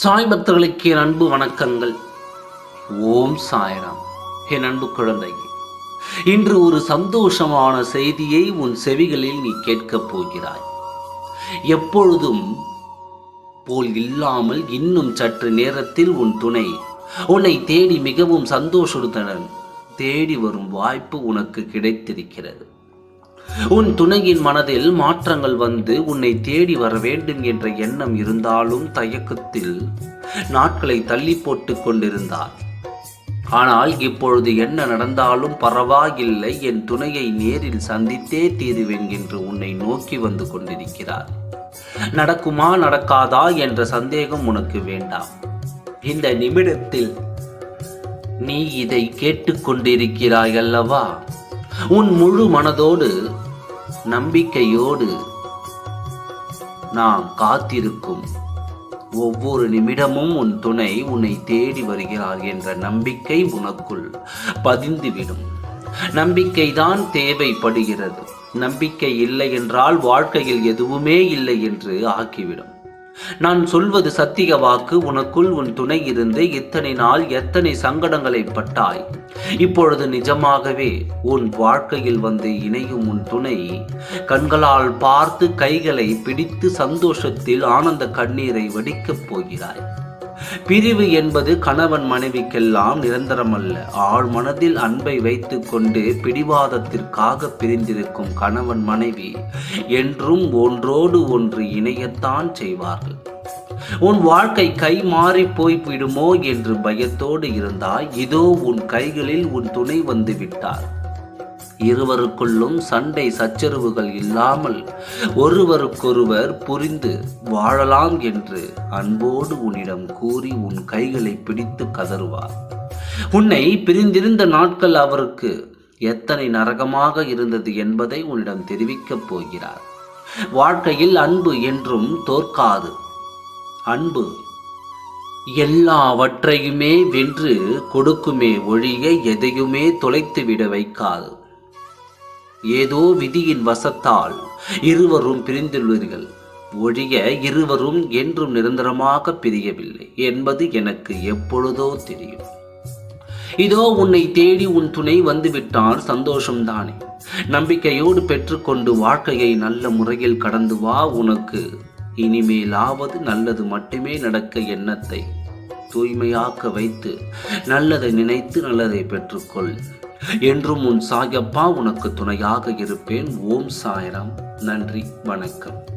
சாய் பக்தர்களுக்கு என் அன்பு வணக்கங்கள். ஓம் சாய்ராம். என் அன்பு குழந்தை இன்று ஒரு சந்தோஷமான செய்தியை உன் செவிகளில் நீ கேட்கப் போகிறாய். எப்பொழுதும் போல் இல்லாமல் இன்னும் சற்று நேரத்தில் உன் துணை உன்னை தேடி மிகவும் சந்தோஷத்துடன் தேடி வரும் வாய்ப்பு உனக்கு கிடைத்திருக்கிறது. உன் துணையின் மனதில் மாற்றங்கள் வந்து உன்னை தேடி வர வேண்டும் என்ற எண்ணம் இருந்தாலும் தயக்கத்தில் நாட்களை தள்ளி போட்டு கொண்டிருந்தார். ஆனால் இப்பொழுது என்ன நடந்தாலும் பரவாயில்லை என் துணையை நேரில் சந்தித்தே தீருவேன் என்று உன்னை நோக்கி வந்து கொண்டிருக்கிறார். நடக்குமா நடக்காதா என்ற சந்தேகம் உனக்கு வேண்டாம். இந்த நிமிடத்தில் நீ இதை கேட்டுக்கொண்டிருக்கிறாய் அல்லவா? உன் முழு மனதோடு நம்பிக்கையோடு நாம் காத்திருக்கும் ஒவ்வொரு நிமிடமும் உன் துணை உன்னை தேடி வருகிறார் என்ற நம்பிக்கை உனக்குள் பதிந்துவிடும். நம்பிக்கைதான் தேவைப்படுகிறது. நம்பிக்கை இல்லை என்றால் வாழ்க்கையில் எதுவுமே இல்லை என்று ஆக்கிவிடும். நான் சொல்வது சத்திய வாக்கு உனக்குள் உன் துணை இருந்து இத்தனை நாள் எத்தனை சங்கடங்களை பட்டாய்? இப்பொழுது நிஜமாகவே உன் வாழ்க்கையில் வந்து இணையும் உன் துணை. கண்களால் பார்த்து கைகளை பிடித்து சந்தோஷத்தில் ஆனந்த கண்ணீரை வடிக்கப் போகிறாய். பிரிவு என்பது கணவன் மனைவிக்கெல்லாம் நிரந்தரமல்ல. ஆழ் மனதில் அன்பை வைத்து கொண்டு பிடிவாதத்திற்காக பிரிந்திருக்கும் கணவன் மனைவி என்றும் ஒன்றோடு ஒன்று இணையத்தான் செய்வார்கள். உன் வாழ்க்கை கை மாறி போய்விடுமோ என்று பயத்தோடு இருந்தால் இதோ உன் கைகளில் உன் துணை வந்து விட்டார். இருவருக்குள்ளும் சண்டை சச்சரவுகள் இல்லாமல் ஒருவருக்கொருவர் புரிந்து வாழலாம் என்று அன்போடு உன்னிடம் கூறி உன் கைகளை பிடித்து கதறுவார். உன்னை பிரிந்திருந்த நாட்கள் அவருக்கு எத்தனை நரகமாக இருந்தது என்பதை உன்னிடம் தெரிவிக்கப் போகிறார். வாழ்க்கையில் அன்பு என்றும் தோற்காது. அன்பு எல்லாவற்றையுமே வென்று கொடுக்குமே ஒழிய எதையுமே தொலைத்துவிட வைக்காது. ஏதோ விதியின் வசத்தால் இருவரும் பிரிந்துள்ளீர்கள். ஒழிய இருவரும் என்றும் நிரந்தரமாக பிரியவில்லை என்பது எனக்கு எப்பொழுதோ தெரியும். இதோ உன்னை தேடி உன் துணை வந்துவிட்டால் சந்தோஷம்தானே. நம்பிக்கையோடு பெற்றுக்கொண்டு வாழ்க்கையை நல்ல முறையில் கடந்து வா உனக்கு. இனிமேலாவது நல்லது மட்டுமே நடக்க எண்ணத்தை தூய்மையாக்க வைத்து நல்லதை நினைத்து நல்லதை பெற்றுக்கொள். என்றும் உன் சாயப்பா உனக்கு துணையாக இருப்பேன். ஓம் சாயரம். நன்றி வணக்கம்.